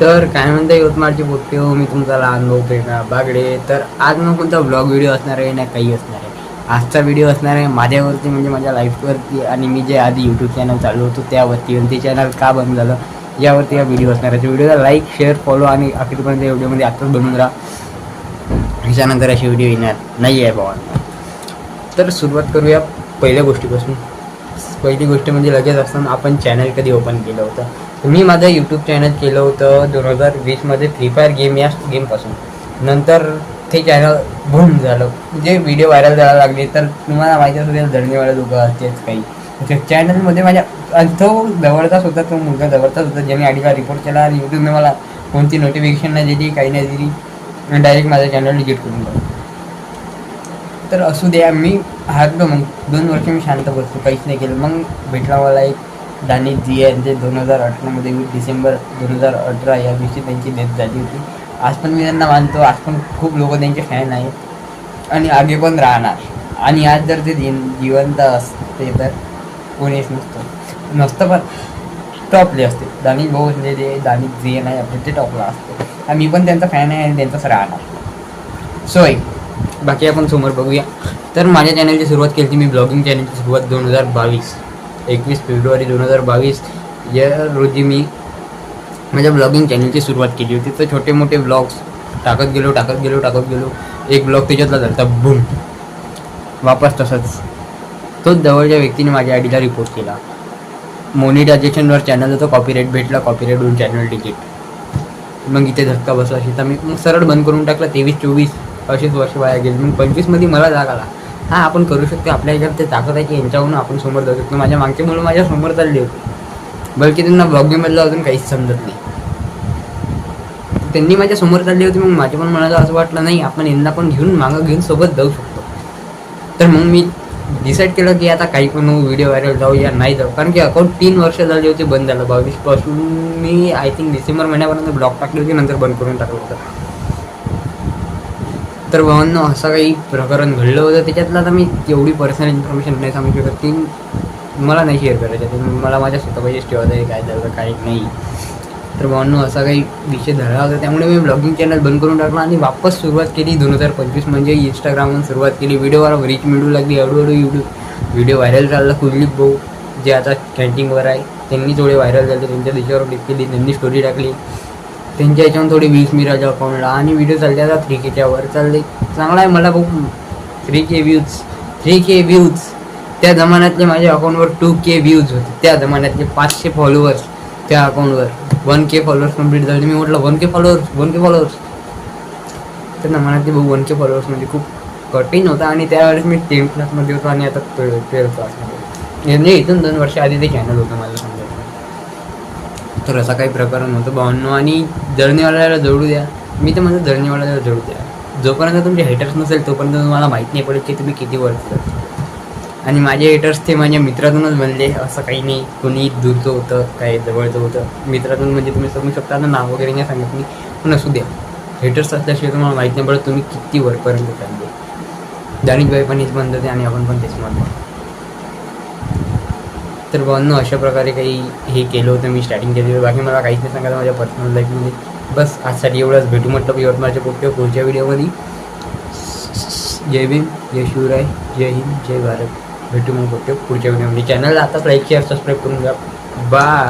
तर काय म्हणता यवतमाळची पोट्टे हो मी तुमचा लहान भाऊ प्रेरणा बागडे. तर आज मग कोणता ब्लॉग व्हिडिओ असणार आहे? ना काही असणार आहे. आजचा व्हिडिओ असणार आहे माझ्यावरती म्हणजे माझ्या लाईफवरती आणि मी जे आधी यूट्यूब चॅनल चालू होतो त्यावरती. आणि ते चॅनल का बंद झालं यावरती हा व्हिडिओ असणार आहे. व्हिडिओला लाईक शेअर फॉलो आणि अखेरपर्यंत या व्हिडिओमध्ये आत्ताच बनवून राहा. ह्याच्यानंतर अशी व्हिडिओ येणार नाही आहे बाबा. तर सुरुवात करूया पहिल्या गोष्टीपासून. पहिली गोष्ट म्हणजे लगेच असताना आपण चॅनल कधी ओपन केलं होतं? मी माझं यूट्यूब चॅनल केलं होतं दोन हजार वीसमध्ये फ्री फायर गेम या गेमपासून नंतर ते चॅनल बूम झालं. जे व्हिडिओ व्हायरल जायला लागले तर तुम्हाला माहिती असेल दळणीवाले लोक असतेच काही. त्या चॅनलमध्ये माझ्या तो जवळचाच होता तो मुलगा जवळचाच होता ज्याने आधीला रिपोर्ट केला आणि यूट्यूबने मला कोणती नोटिफिकेशन नाही दिली काही नाही दिली डायरेक्ट माझं चॅनल डिलीट करून टाकलं. तर असू द्या मी हारलो मग. दोन वर्ष मी शांत बसतो काहीच नाही केलं. मग भेटला मला एक दानिश जी यांचे दोन हजार अठरामध्ये वीस डिसेंबर दोन हजार अठरा या दिवशी त्यांची डेथ झाली होती. आज पण मी त्यांना मानतो आज पण खूप लोक त्यांचे फॅन आहेत आणि आगे पण राहणार. आणि आज जर ते दिन जिवंत असते तर कोणीच नसतं. नसतं पण टॉपले असते. दानिश भाऊ म्हणजे जे दानिश जी आहे आपले ते टॉपला असते. आणि मी पण त्यांचा फॅन आहे आणि त्यांचाच राहणार. सो एक बाकी आपण समोर बघूया. तर माझ्या चॅनलची सुरुवात केली होती मी ब्लॉगिंग चॅनलची सुरुवात दोन हजार बावीस. एकवीस फेब्रुवारी दोन हजार बावीस या रोजी मी माझ्या ब्लॉगिंग चॅनलची सुरुवात केली होती. तर छोटे मोठे ब्लॉग्स टाकत गेलो टाकत गेलो टाकत गेलो. एक ब्लॉग त्याच्यातला झाला बूम! वापस तसंच. तोच जवळच्या व्यक्तीने माझ्या आयडीला रिपोर्ट केला. मोनिटायझेशनवर चॅनल होतं. कॉपीराईट भेटला. कॉपीराईटवरून चॅनल तिकीट मग इथे धक्का बसला. अशी तर मी मग सरळ बंद करून टाकला. तेवीस चोवीस असेच वर्ष वाया गेले. मग पंचवीसमध्ये मला जाग आला. हां आपण करू शकतो. आपल्या ह्याच्यात ते ताकद आहे की यांच्याहून आपण समोर जाऊ शकतो. माझ्या मागचे मुलं माझ्यासमोर चालले होते. बल्कि त्यांना ब्लॉगिंगमधलं अजून काहीच समजत नाही. त्यांनी माझ्यासमोर चालली होती मग माझ्या पण मनाला असं वाटलं नाही आपण यांना पण घेऊन मागं घेऊन सोबत जाऊ शकतो. तर मग मी डिसाईड केलं की आता काही पण व्हिडिओ व्हायरल जाऊ या नाही जाऊ. कारण की अकाउंट तीन वर्ष झाली होती बंद झालं. बावीसपासून मी आय थिंक डिसेंबर महिन्यापर्यंत ब्लॉक टाकली होती नंतर बंद करून टाकलं होतं. तर भावांनो असं काही प्रकरण घडलं होतं त्याच्यातलं आता मी तेवढी पर्सनल इन्फॉर्मेशन नाही सांगू शकत. ती मला नाही शेअर करायचं. मला माझ्या स्वतःपाशीच ठेवायचं आहे काय झालं काही नाही. तर भावांनो असा काही विषय झाला होता. त्यामुळे मी ब्लॉगिंग चॅनल बंद करून टाकला आणि वापस सुरुवात केली दोन हजार पंचवीस म्हणजे इंस्टाग्रामवर सुरुवात केली. व्हिडिओवर रीच मिळू लागली. हळूहळू यूट्यूब व्हिडिओ व्हायरल झाला. कुलदीप भाऊ जे आता कॅन्टीनवर आहे त्यांनी थोडे व्हायरल झाले. त्यांच्या दिशावर क्लिक केली. त्यांनी स्टोरी टाकली. त्यांच्या याच्यावर थोडी व्ह्यूज मिळाल्या अकाउंटला आणि व्हिडिओ चालले आता थ्री केच्या वर. चालले. चांगला आहे मला खूप three K views three K views त्या जमान्यातले माझ्या अकाउंटवर टू के व्ह्यूज होते. त्या जमान्यातले पाचशे फॉलोअर्स त्या अकाउंटवर वन के फॉलोअर्स कंप्लीट झाले. मी म्हटलं one K followers one K followers त्या जमान्यातले भाऊ वन के फॉलोअर्स म्हणजे खूप कठीण होता. आणि त्यावेळेस मी टेन्थ क्लासमध्ये होतो आणि आता ट्वेल्थ क्लासमध्ये म्हणजे इथून दोन वर्ष आधी ते चॅनल होतं माझं. तर असा काही प्रकार नव्हता. भावनो आणि जर्नीवाल्याला जोडू द्या. मी तर म्हणतो जर्नीवाल्याला जोडू द्या. जोपर्यंत तुमचे हेटर्स नसेल तोपर्यंत तुम्हाला माहीत नाही पडेल की तुम्ही किती वर्ष आणि माझे हेटर्स ते माझ्या मित्रातूनच बनले असं काही नाही. कोणी दूरचं होतं काय जवळचं होतं. मित्रातून म्हणजे तुम्ही समजू शकता ना नाव वगैरे नाही सांगत मी. पण असू द्या. हेटर्स असल्याशिवाय तुम्हाला माहीत नाही पडत तुम्ही किती वरपर्यंत चालले. दानिशबाई पण हेच म्हणतात आणि आपण पण तेच म्हणतो तर भावांनो अशा प्रकारे काही हे केलं होतं मी स्टार्टिंग केली होती. बाकी मला काहीच नाही सांगायला माझ्या पर्सनल लाईफमध्ये बस आजसाठी एवढंच. भेटू म्हटलं यवतमाळच्या पोट्या पुढच्या व्हिडिओमध्ये. जय भीम जय शिवराय जय हिंद जय भारत. भेटू मग पोट्या पुढच्या व्हिडिओमध्ये. चॅनलला आताच लाईक शेअर सबस्क्राईब करून घ्या. बा